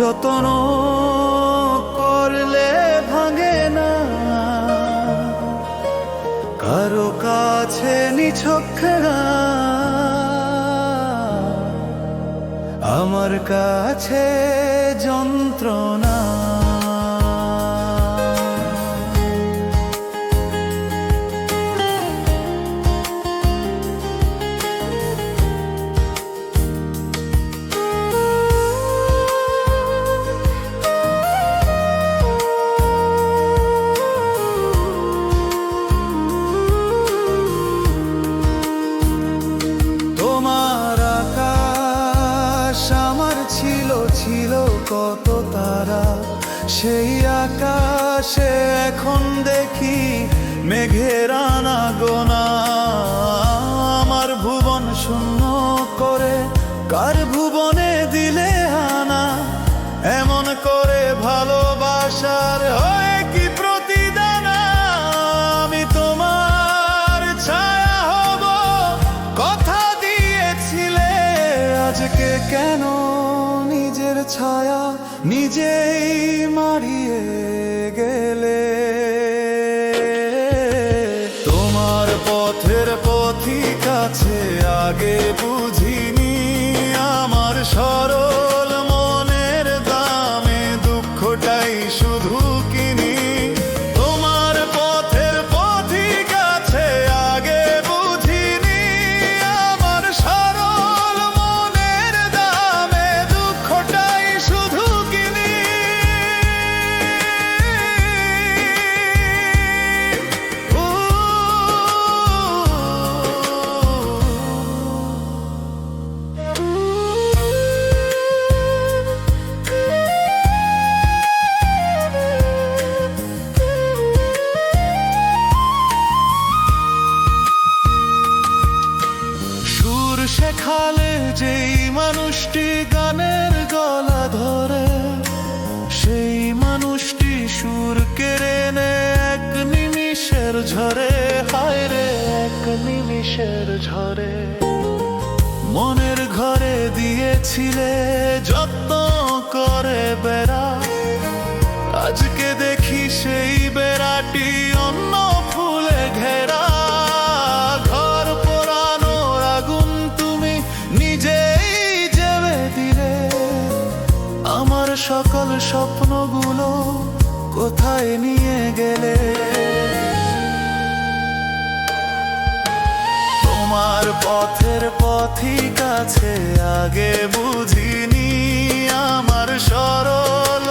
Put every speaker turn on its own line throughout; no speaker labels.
যতন করলে ভাঙে না। কারও কাছে আমার কাছে যন্ত্রণা। কত তারা, সেই আকাশে এখন দেখি মেঘের আনা গোনা আমার ভুবন শূন্য করে, কার ভুবনে দিলে আনা এমন করে ভালোবাসার হয় কি প্রতিদান? আমি তোমার ছায়া হব। কথা দিয়েছিলে আজকে কেন? ছায়া নিজেই মারিয়ে গেলে। তোমার পথের পথিক আছে আগে বুঝিনি আমার সরল শেখালে যেই মানুষটি গানের গলা ধরে, সেই মানুষটি সুর কেড়ে নেয় এক নিমিষের ঝরে। হায় রে, এক নিমিষের ঝরে। মনের ঘরে দিয়েছিলে যত্ন করে বেড়া। আজকে সকল স্বপ্নগুলো কোথায় নিয়ে গেলে? তোমার পথের পথিক কাছে আগে বুঝিনি আমার সরল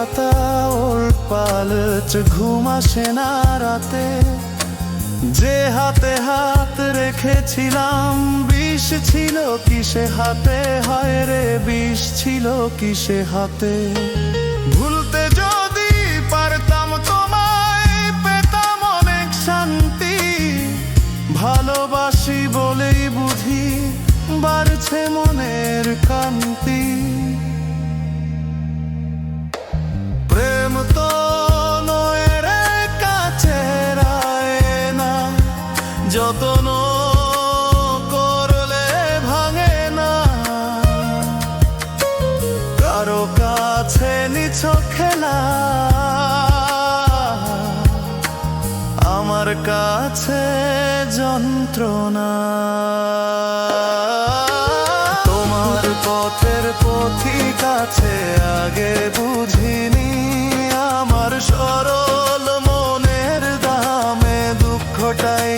পাতা ওর পালচ ঘুম না রাতে। যে হাতে হাত রেখেছিলাম, বিষ ছিল কিসে হাতে? হায় রে, বিষ ছিল কিসে হাতে? ভুলতে যদি পারতাম তোমায়, পেতাম অনেক শান্তি। ভালোবাসি বলেই বুঝি, বাড়ছে মনের কান্তি যতন করলে ভাঙে না। কারও কাছে নিছ খেলা আমার কাছে যন্ত্রণা। তোমার পথের পথিক কাছে, আগে বুঝিনি আমার সরল মনের দামে দুঃখটাই